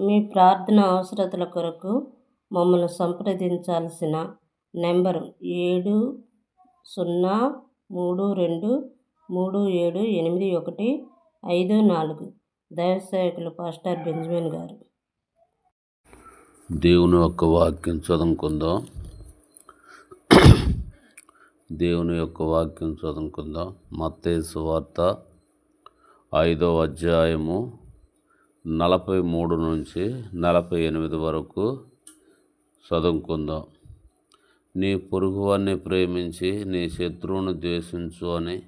మీ ప్రార్థన అవసరతల కొరకు మమ్మల్ని సంప్రదించాల్సిన నెంబరు ఏడు సున్నా మూడు రెండు మూడు ఏడు ఎనిమిది ఒకటి ఐదు నాలుగు. దైవసేవకులు పాస్టర్ బెంజమిన్ గారు. దేవుని యొక్క వాక్యం చదువుకుందాం. దేవుని యొక్క వాక్యం చదువుకుందాం. మత్తేసు వార్త ఐదో అధ్యాయము నలభై మూడు నుంచి నలభై ఎనిమిది వరకు చదువుకుందాం. నీ పొరుగువాన్ని ప్రేమించి నీ శత్రువును ద్వేషించు అని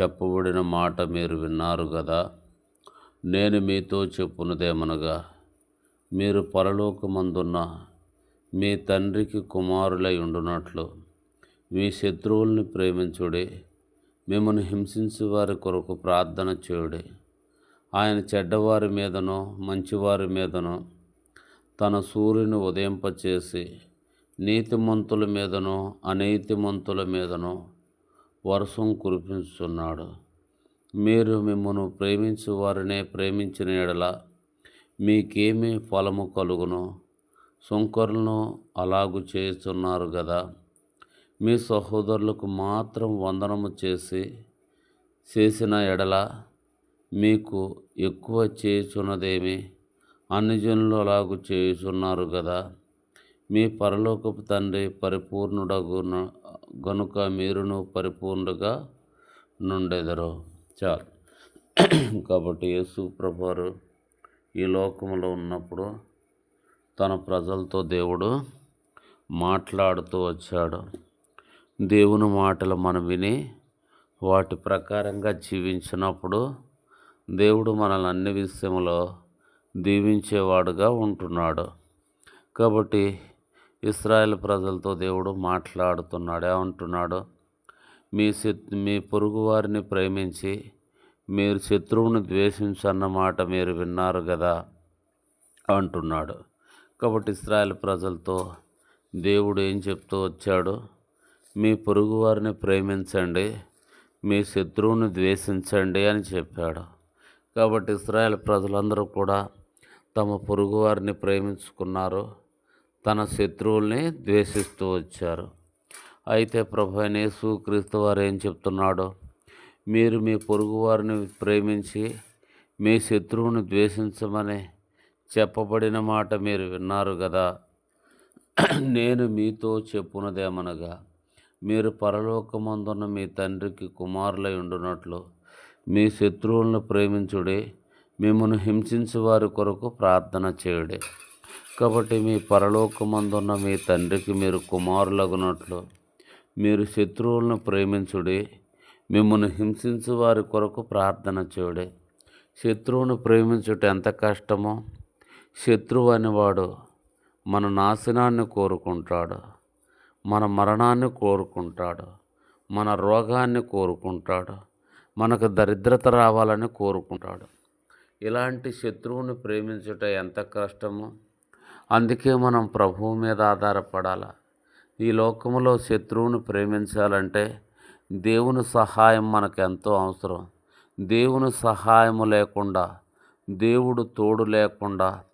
చెప్పబడిన మాట మీరు విన్నారు కదా నేను మీతో చెప్పునదేమనగా మీరు పరలోకమందున్న మీ తండ్రికి కుమారులై ఉండునట్లు మీ శత్రువుల్ని ప్రేమించుడి మిమ్మల్ని హింసించే వారి కొరకు ప్రార్థన చేయుడి. ఆయన చెడ్డవారి మీదనో మంచివారి మీదనో తన సూర్యుని ఉదయింపచేసి నీతిమంతుల మీదనో అనీతిమంతుల మీదనో వర్షం కురిపించుతున్నాడు మీరు మిమ్మను ప్రేమించు వారినే ప్రేమించిన ఎడల మీకేమి ఫలము కలుగును? సుంకరులను అలాగు చేస్తున్నారు కదా మీ సహోదరులకు మాత్రం వందనము చేసి చేసిన ఎడల మీకు ఎక్కువ చేయుచున్నదేమి? అన్ని జనులు అలాగు చేయుచున్నారు కదా మీ పరలోకపు తండ్రి పరిపూర్ణుడగు గనుక మీరును పరిపూర్ణుగా నుండెదరు. చాలు. కాబట్టి యేసు ప్రభువారు ఈ లోకంలో ఉన్నప్పుడు తన ప్రజలతో దేవుడు మాట్లాడుతూ వచ్చాడు. దేవుని మాటలు మనం విని వాటి ప్రకారంగా జీవించినప్పుడు దేవుడు మనల్ని అన్ని విషయంలో దీవించేవాడుగా ఉంటున్నాడు. కాబట్టి ఇస్రాయేల్ ప్రజలతో దేవుడు మాట్లాడుతున్నాడు ఏమంటున్నాడు మీ మీ పొరుగు వారిని ప్రేమించి మీరు శత్రువుని ద్వేషించన్నమాట మీరు విన్నారు కదా అంటున్నాడు. కాబట్టి ఇస్రాయల్ ప్రజలతో దేవుడు ఏం చెప్తూ వచ్చాడు? మీ పొరుగు వారిని ప్రేమించండి మీ శత్రువుని ద్వేషించండి అని చెప్పాడు. కాబట్టి ఇస్రాయల్ ప్రజలందరూ కూడా తమ పొరుగువారిని ప్రేమించుకున్నారు. తన శత్రువుల్ని ద్వేషిస్తూ వచ్చారు. అయితే ప్రభు యేసు క్రీస్తు వారు ఏం చెప్తున్నాడు మీరు మీ పొరుగువారిని ప్రేమించి మీ శత్రువుని ద్వేషించమని చెప్పబడిన మాట మీరు విన్నారు కదా. నేను మీతో చెప్పునదేమనగా మీరు పరలోకమందున్న మీ తండ్రికి కుమారులై ఉండునట్లు మీ శత్రువులను ప్రేమించుడి మిమ్మను హింసించే వారి కొరకు ప్రార్థన చేయుడే. కాబట్టి మీ పరలోకమందున్న మీ తండ్రికి మీరు కుమారులగునట్లు మీరు శత్రువులను ప్రేమించుడి మిమ్మల్ని హింసించు వారి కొరకు ప్రార్థన చేయుడే. శత్రువును ప్రేమించుట ఎంత కష్టమో శత్రువు అనేవాడు మన నాశనాన్ని కోరుకుంటాడు మన మరణాన్ని కోరుకుంటాడు మన రోగాన్ని కోరుకుంటాడు మనకు దరిద్రత రావాలని కోరుకుంటాడు. ఇలాంటి శత్రువుని ప్రేమించుట ఎంత కష్టమో. అందుకే మనం ప్రభువు మీద ఆధారపడాలి. ఈ లోకంలో శత్రువుని ప్రేమించాలంటే దేవుని సహాయం మనకు ఎంతో అవసరం. దేవుని సహాయం లేకుండా దేవుడు తోడు లేకుండా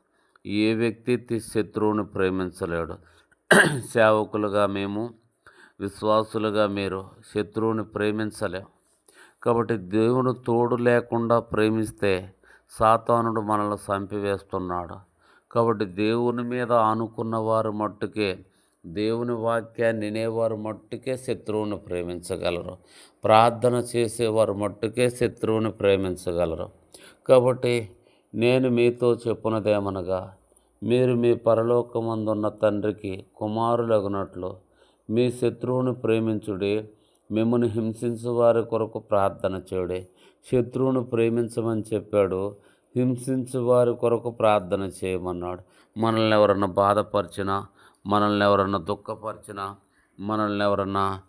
ఏ వ్యక్తి శత్రువుని ప్రేమించలేడు. సేవకులుగా మేము విశ్వాసులుగా మీరు శత్రువుని ప్రేమించలేం. కాబట్టి దేవుని తోడు లేకుండా ప్రేమిస్తే సాతానుడు మనల్ని చంపివేస్తున్నాడు. కాబట్టి దేవుని మీద ఆనుకున్న వారు మట్టుకే దేవుని వాక్యాన్ని వినేవారు మట్టుకే శత్రువుని ప్రేమించగలరు. ప్రార్థన చేసేవారు మట్టుకే శత్రువుని ప్రేమించగలరు. కాబట్టి నేను మీతో చెప్పునదేమనగా మీరు మీ పరలోకమందున్న తండ్రికి కుమారులగునట్లు మీ శత్రువుని ప్రేమించుడి మిమ్మల్ని హింసించు వారి కొరకు ప్రార్థన చేయుడి. శత్రువును ప్రేమించమని చెప్పాడు. హింసించు వారి కొరకు ప్రార్థన చేయమన్నాడు. మనల్ని ఎవరన్నా బాధపరిచినా మనల్ని ఎవరన్నా దుఃఖపరిచినా మనల్ని ఎవరన్నా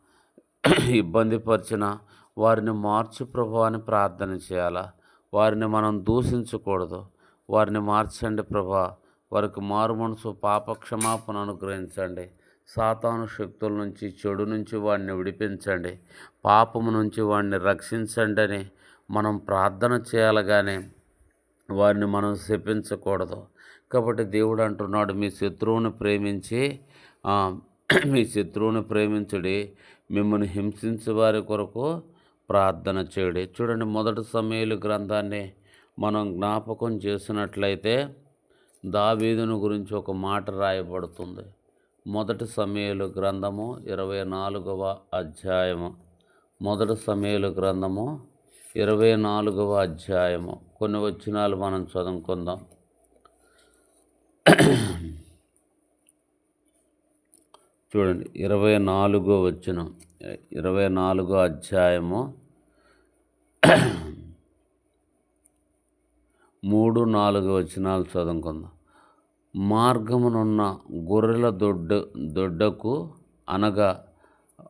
ఇబ్బందిపరిచినా వారిని మార్చు ప్రభు అని ప్రార్థన చేయాలా? వారిని మనం దూషించకూడదు. వారిని మార్చండి ప్రభా. వారికి మారు మనసు పాప క్షమాపణ అనుగ్రహించండి. సాతాను శక్తుల నుంచి చెడు నుంచి వాడిని విడిపించండి. పాపము నుంచి వాడిని రక్షించండి అని మనం ప్రార్థన చేయాలగానే వారిని మనం శపించకూడదు. కాబట్టి దేవుడు అంటున్నాడు మీ శత్రువుని ప్రేమించి మీ శత్రువుని ప్రేమించుడి మిమ్మల్ని హింసించే వారి కొరకు ప్రార్థన చేయడి. చూడండి మొదటి సమయాలు గ్రంథాన్ని మనం జ్ఞాపకం చేసినట్లయితే దావీదును గురించి ఒక మాట రాయబడుతుంది. మొదటి సమయలు గ్రంథము ఇరవై నాలుగవ అధ్యాయము. మొదటి సమయలు గ్రంథము ఇరవై నాలుగవ అధ్యాయము. కొన్ని వచనాలు మనం చదువుకుందాం. చూడండి ఇరవై నాలుగో వచ్చిన ఇరవై నాలుగో అధ్యాయము. మూడు నాలుగు వచనాలు చదువుకుందాం. మార్గమునున్న గొర్రెల దొడ్డ దొడ్డకు అనగా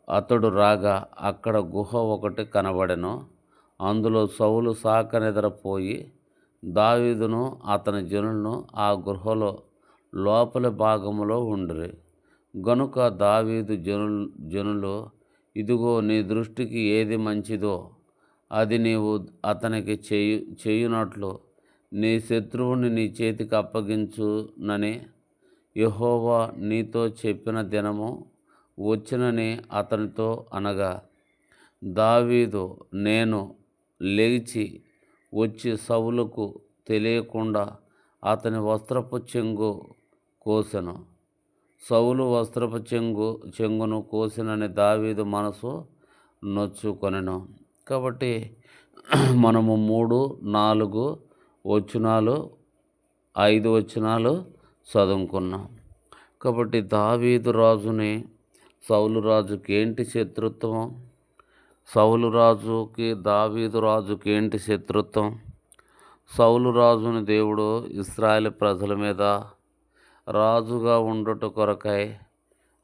అతడు రాగా అక్కడ గుహ ఒకటి కనబడెను. అందులో సౌలు సాక నిద్రపోయి దావీదును అతని జనులను ఆ గుహలో లోపలి భాగములో ఉండిరి. గనుక దావీదు జనులు జనులు ఇదిగో నీ దృష్టికి ఏది మంచిదో అది నీవు అతనికి చేయు చేయునట్లు నీ శత్రువుని నీ చేతికి అప్పగించునని యహోవా నీతో చెప్పిన దినము వచ్చినని అతనితో అనగా దావీదు నేను లేచి వచ్చి సవులకు తెలియకుండా అతని వస్త్రపు చెంగు కోసెను. సౌలు వస్త్రపు చెంగు చెంగును కోసినని దావీదు మనసు నొచ్చుకొనెను. కాబట్టి మనము మూడు నాలుగు వచనాలు ఐదు వచనాలు చదువుకున్నాం. కాబట్టి దావీదు రాజుని సౌలు రాజుకి ఏంటి శత్రుత్వం? సౌలు రాజుకి దావీదు రాజుకి ఏంటి శత్రుత్వం? సౌలు రాజుని దేవుడు ఇస్రాయల్ ప్రజల మీద రాజుగా ఉండుట కొరకై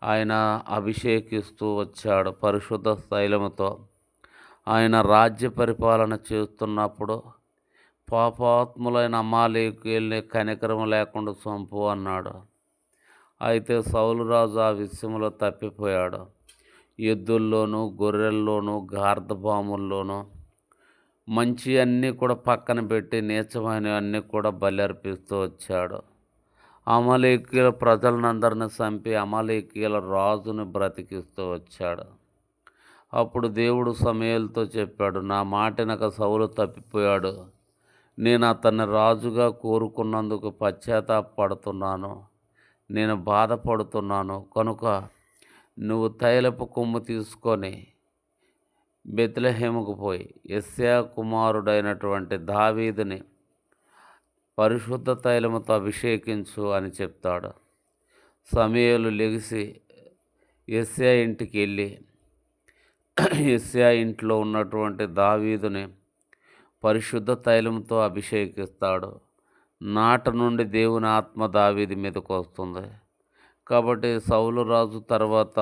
ఆయన అభిషేకిస్తూ వచ్చాడు పరిశుద్ధ శైలముతో. ఆయన రాజ్య పరిపాలన చేస్తున్నప్పుడు పాపాత్ములైన అమ్మాలేకెళ్ళి కనికరం లేకుండా చంపు అన్నాడు. అయితే సౌలు రాజు ఆ విషయంలో తప్పిపోయాడు. ఎద్దుల్లోనూ గొర్రెల్లోనూ గార్ధపాముల్లోనూ మంచి అన్నీ కూడా పక్కన పెట్టి నీచమైనవన్నీ కూడా బలి అర్పిస్తూ వచ్చాడు. అమలేకీల ప్రజలందరిని చంపి అమలేకీల రాజుని బ్రతికిస్తూ వచ్చాడు. అప్పుడు దేవుడు సమయాలతో చెప్పాడు నా మాటినక సౌలు తప్పిపోయాడు. నేను అతన్ని రాజుగా కోరుకున్నందుకు పశ్చాత్తాపడుతున్నాను. నేను బాధపడుతున్నాను. కనుక నువ్వు తైలపు కొమ్ము తీసుకొని బెత్లహేముకు పోయి ఎస్యా కుమారుడైనటువంటి దావీదుని పరిశుద్ధ తైలముతో అభిషేకించు అని చెప్తాడు. సమయలు లెగిసి ఎస్యా ఇంటికి వెళ్ళి ఎస్యా ఇంట్లో ఉన్నటువంటి దావీదుని పరిశుద్ధ తైలంతో అభిషేకిస్తాడు. నాట నుండి దేవుని ఆత్మ దావీది మీదకు వస్తుంది. కాబట్టి సౌలు రాజు తర్వాత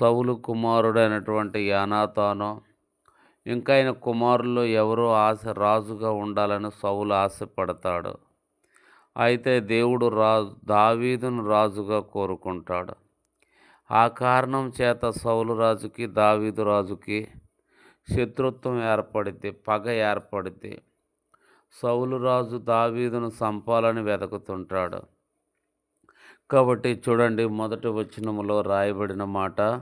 సౌలు కుమారుడైనటువంటి యానాతాను ఇంకా ఆయన కుమారులు ఎవరో ఆశ రాజుగా ఉండాలని సౌలు ఆశపడతాడు. అయితే దేవుడు రాజు దావీదును రాజుగా కోరుకుంటాడు. ఆ కారణం చేత సౌలు రాజుకి దావీదు రాజుకి శత్రుత్వం ఏర్పడిద్ది పగ ఏర్పడిద్ది సౌలు రాజు దావీదును చంపాలని వెతుకుతుంటాడు. కాబట్టి చూడండి మొదటి వచనములో రాయబడిన మాట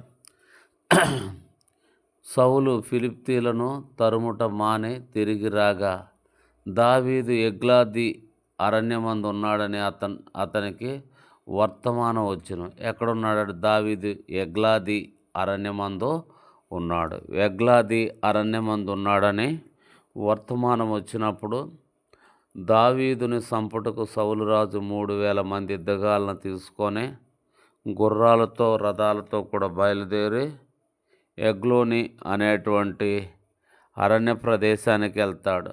సౌలు ఫిలిప్తీలను తరుముట మాని తిరిగి రాగా దావీదు ఎగ్లాది అరణ్యమందు ఉన్నాడని అతను అతనికి వర్తమానం వచ్చును. ఎక్కడున్నాడు? దావీదు ఎగ్లాది అరణ్యమందు ఉన్నాడు. వెగ్లాది అరణ్యమందు ఉన్నాడని వర్తమానం వచ్చినప్పుడు దావీదుని సంపుటకు సౌలురాజు మూడు వేల మంది దిగాలను తీసుకొని గుర్రాలతో రథాలతో కూడా బయలుదేరి ఎగ్లోని అనేటువంటి అరణ్య ప్రదేశానికి వెళ్తాడు.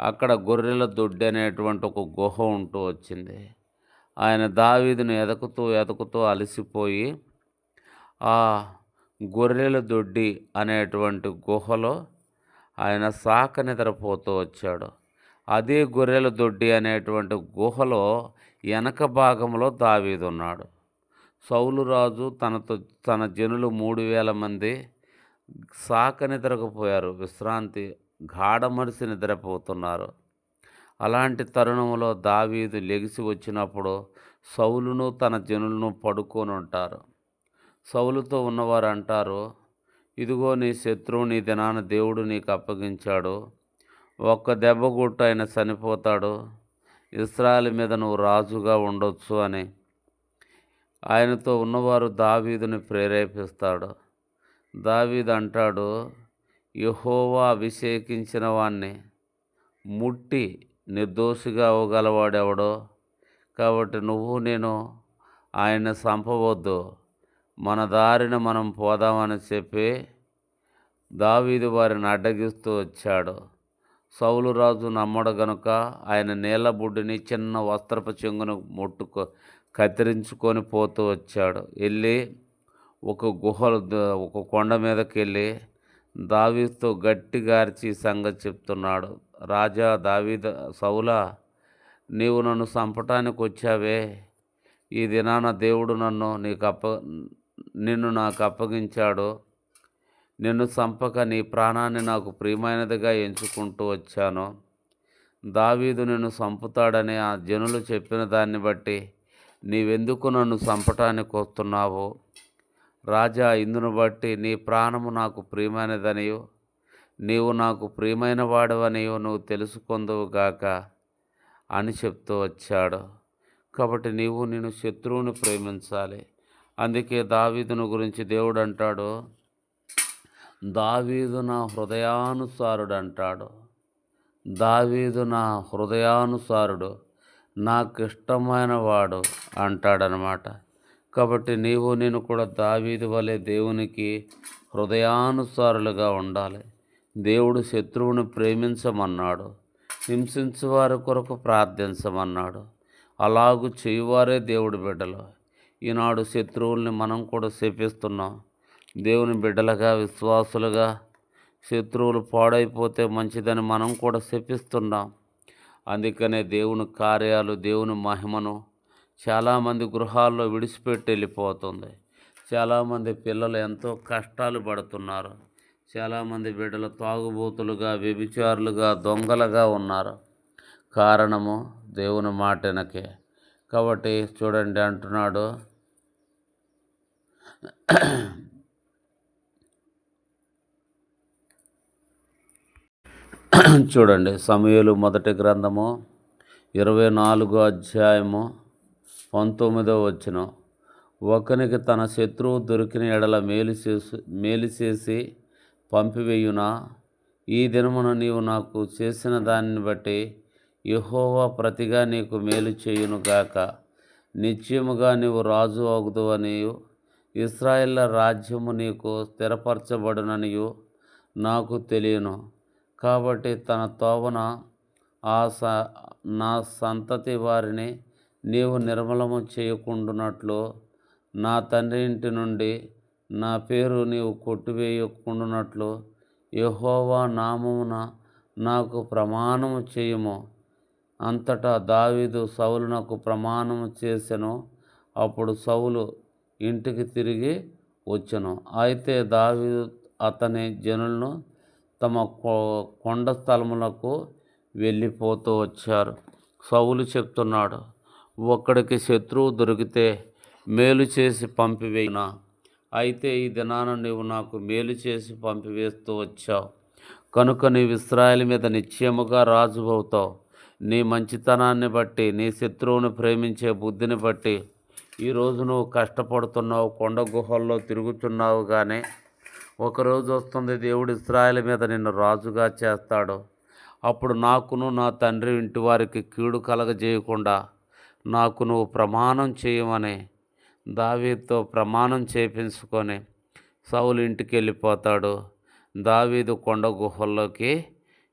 అక్కడ గొర్రెల దొడ్డి అనేటువంటి ఒక గుహ ఉంటూ వచ్చింది. ఆయన దావీదును ఎదకుతూ ఎదకుతూ అలసిపోయి ఆ గొర్రెల దొడ్డి అనేటువంటి గుహలో ఆయన సాక నిద్రపోతూ వచ్చాడు. అదే గొర్రెల దొడ్డి అనేటువంటి గుహలో వెనక భాగంలో దావీదు ఉన్నాడు. సౌలు రాజు తనతో తన జనులు మూడు వేల మంది సాక నిద్రకపోయారు విశ్రాంతి గాఢమరిసి నిద్రపోతున్నారు. అలాంటి తరుణంలో దావీదు లెగిసి వచ్చినప్పుడు సౌలును తన జనులను పడుకొని ఉంటారు. సౌలుతో ఉన్నవారు అంటారు ఇదిగో నీ శత్రువు నీ దినాన దేవుడు నీకు అప్పగించాడు. ఒక్క దెబ్బ కొట్టు ఆయన చనిపోతాడు. ఇస్రాయల్ మీద నువ్వు రాజుగా ఉండొచ్చు అని. ఆయనతో ఉన్నవారు దావీదుని ప్రేరేపిస్తాడు. దావీదు అంటాడు యహోవా అభిషేకించిన వాణ్ణి ముట్టి నిర్దోషిగా అవ్వగలవాడెవడో? కాబట్టి నువ్వు నేను ఆయన చంపవద్దు. మన దారిన మనం పోదామని చెప్పి దావీదు వారిని అడ్డగిస్తూ వచ్చాడు. సౌలు రాజు నమ్మడు గనుక ఆయన నీళ్ళ బుడ్డిని చిన్న వస్త్రపు చెంగును ముట్టుకో కత్తిరించుకొని పోతూ వచ్చాడు. వెళ్ళి ఒక గుహలు ఒక కొండ మీదకి వెళ్ళి దావీతో గట్టిగార్చి సంగతి చెప్తున్నాడు. రాజా దావీద సౌలా నీవు నన్ను చంపటానికి వచ్చావే. ఈ దినాన దేవుడు నన్ను నీకు అప్ప నిన్ను నాకు అప్పగించాడు. నిన్ను చంపక నీ ప్రాణాన్ని నాకు ప్రియమైనదిగా ఎంచుకుంటూ వచ్చాను. దావీదు నిన్ను చంపుతాడని ఆ జనులు చెప్పిన దాన్ని బట్టి నీవెందుకు నన్ను చంపటానికి వస్తున్నావు? రాజా ఇందును బట్టి నీ ప్రాణము నాకు ప్రియమైనదనియో నీవు నాకు ప్రియమైన వాడవనియో నువ్వు తెలుసుకుందువు గాక అని చెప్తూ వచ్చాడు. కాబట్టి నీవు నేను శత్రువుని ప్రేమించాలి. అందుకే దావీదును గురించి దేవుడు అంటాడు దావీదు నా హృదయానుసారుడు అంటాడు దావీదు నా హృదయానుసారుడు నాకు ఇష్టమైన వాడు అంటాడనమాట. కాబట్టి నీవు నేను కూడా దావీదు వలె దేవునికి హృదయానుసారులుగా ఉండాలి. దేవుడు శత్రువుని ప్రేమించమన్నాడు హింసించువారి కొరకు ప్రార్థించమన్నాడు. అలాగు చేయువారే దేవుడి బిడ్డలు. ఈనాడు శత్రువుల్ని మనం కూడా శపిస్తున్నాం. దేవుని బిడ్డలుగా విశ్వాసులుగా శత్రువులు పాడైపోతే మంచిదని మనం కూడా శపిస్తున్నాం. అందుకనే దేవుని కార్యాలు దేవుని మహిమను చాలామంది గృహాల్లో విడిచిపెట్టి వెళ్ళిపోతుంది. చాలామంది పిల్లలు ఎంతో కష్టాలు పడుతున్నారు. చాలామంది బిడ్డలు తాగుబోతులుగా వ్యభిచారులుగా దొంగలుగా ఉన్నారు. కారణము దేవుని మాటనకే. కాబట్టి చూడండి అంటున్నాడు చూడండి సమయలు మొదటి గ్రంథము ఇరవై నాలుగో అధ్యాయము పంతొమ్మిదో వచ్చిన. ఒకనికి తన శత్రువు దొరికిన ఎడల మేలు చేసి మేలు చేసి పంపివేయునా? ఈ దినమున నీవు నాకు చేసిన దానిని బట్టి యహోవా ప్రతిగా నీకు మేలు చేయును గాక నిశ్చయముగా నీవు రాజు అగుదువనియు ఇస్రాయేళ్ళ రాజ్యము నీకు స్థిరపరచబడుననియు నాకు తెలియను. కాబట్టి తన తోవన ఆ స నా సంతతి వారిని నీవు నిర్మలము చేయకుండునట్లు నా తండ్రి ఇంటి నుండి నా పేరు నీవు కొట్టువేయకుండునట్లు యహోవా నామమున నాకు ప్రమాణము చేయము. అంతటా దావీదు సౌలునకు ప్రమాణము చేసెను. అప్పుడు సౌలు ఇంటికి తిరిగి వచ్చెను. అయితే దావీదు అతని జనులను తమ కొ- కొండ స్థలములకు వెళ్ళిపోతూ వచ్చారు. సౌలు చెప్తున్నాడు ఒక్కడికి శత్రువు దొరికితే మేలు చేసి పంపివేయినా? అయితే ఈ దినాన నీవు నాకు మేలు చేసి పంపివేస్తూ వచ్చావు. కనుక నీవు ఇస్రాయేల్ మీద నిశ్చయముగా రాజు అవుతావు నీ మంచితనాన్ని బట్టి నీ శత్రువును ప్రేమించే బుద్ధిని బట్టి ఈరోజు నువ్వు కష్టపడుతున్నావు కొండ గుహల్లో తిరుగుతున్నావు కానీ ఒకరోజు వస్తుంది దేవుడు ఇస్రాయల్ మీద నిన్ను రాజుగా చేస్తాడు. అప్పుడు నాకును నా తండ్రి ఇంటి వారికి కీడు కలగజేయకుండా నాకు నువ్వు ప్రమాణం చేయమని దావీతో ప్రమాణం చేపించుకొని సౌలు ఇంటికి వెళ్ళిపోతాడు. దావీదు కొండ గుహల్లోకి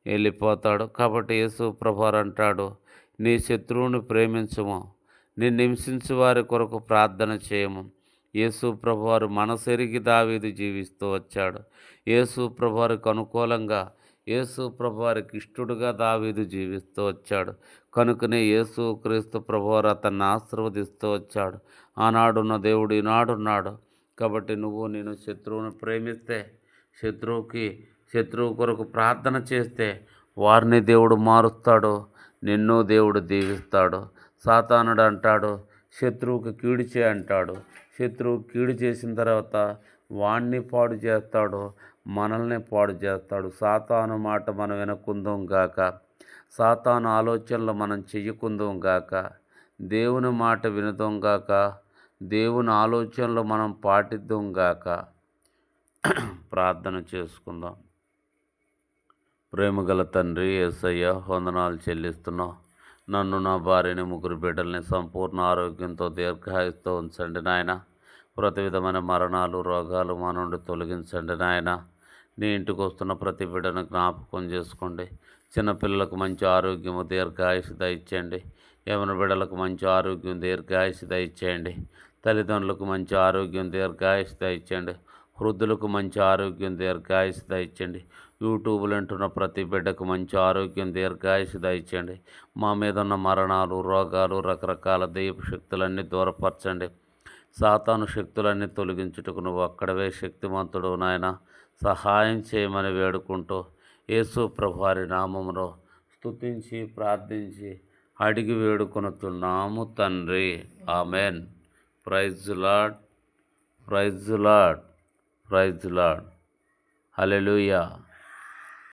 వెళ్ళిపోతాడు. కాబట్టి యేసు ప్రభువారు అంటాడు నీ శత్రువుని ప్రేమించము. నిన్ను హింసించు వారి కొరకు ప్రార్థన చేయము. యేసు ప్రభువారు మనసెరిగి దావీదు జీవిస్తూ వచ్చాడు. యేసు ప్రభువారికి అనుకూలంగా యేసు ప్రభువారికి ఇష్టడుగా దావీదు జీవిస్తూ వచ్చాడు. కనుకనే యేసు క్రీస్తు ప్రభువారు అతన్ని ఆశీర్వదిస్తూ వచ్చాడు. ఆనాడున్న దేవుడు ఈనాడున్నాడు కాబట్టి నువ్వు నేను శత్రువును ప్రేమిస్తే శత్రువుకి శత్రువు కొరకు ప్రార్థన చేస్తే వారిని దేవుడు మారుస్తాడు. నిన్ను దేవుడు దీవిస్తాడు. సాతానుడు అంటాడు శత్రువుకి కీడు చేయి అంటాడు. శత్రువు కీడు చేసిన తర్వాత వాణ్ణి పాడు చేస్తాడు మనల్ని పాడు చేస్తాడు. సాతాను మాట మనం వినకుందాం గాక. సాతాను ఆలోచనలు మనం చెయ్యకుందాం గాక. దేవుని మాట వినదాం గాక. దేవుని ఆలోచనలు మనం పాటిద్దాం గాక. ప్రార్థన చేసుకుందాం. ప్రేమగల తండ్రి యేసయ్య వందనాలు చెల్లిస్తున్నాం. నన్ను నా భార్యని ముగ్గురు బిడ్డల్ని సంపూర్ణ ఆరోగ్యంతో దీర్ఘాయుస్తో ఉంచండి నాయన. ప్రతి విధమైన మరణాలు రోగాలు మా నుండి తొలగించండి నాయన. నీ ఇంటికి వస్తున్న ప్రతి బిడ్డను జ్ఞాపకం చేసుకోండి. చిన్నపిల్లలకు మంచి ఆరోగ్యము దీర్ఘాయుష దయచేయండి. యవన బిడ్డలకు మంచి ఆరోగ్యం దీర్ఘాయుష దయచేయండి. తల్లిదండ్రులకు మంచి ఆరోగ్యం దీర్ఘాయుష దయచేయండి. వృద్ధులకు మంచి ఆరోగ్యం దీర్ఘాయుష దయచేయండి. యూట్యూబ్లు వింటున్న ప్రతి బిడ్డకు మంచి ఆరోగ్యం దీర్ఘాయుష దయచేయండి. మా మీద ఉన్న మరణాలు రోగాలు రకరకాల దైవ శక్తులన్నీ దూరపరచండి. సాతాను శక్తులన్నీ తొలగించుటకు నువ్వు అక్కడవే శక్తిమంతుడు నాయన. సహాయం చేయమని వేడుకుంటూ యేసు ప్రభువారి నామంలో స్తుతించి ప్రార్థించి అడిగి వేడుకొనుతున్నాము తండ్రి. Amen. Praise Lord praise Lord praise Lord hallelujah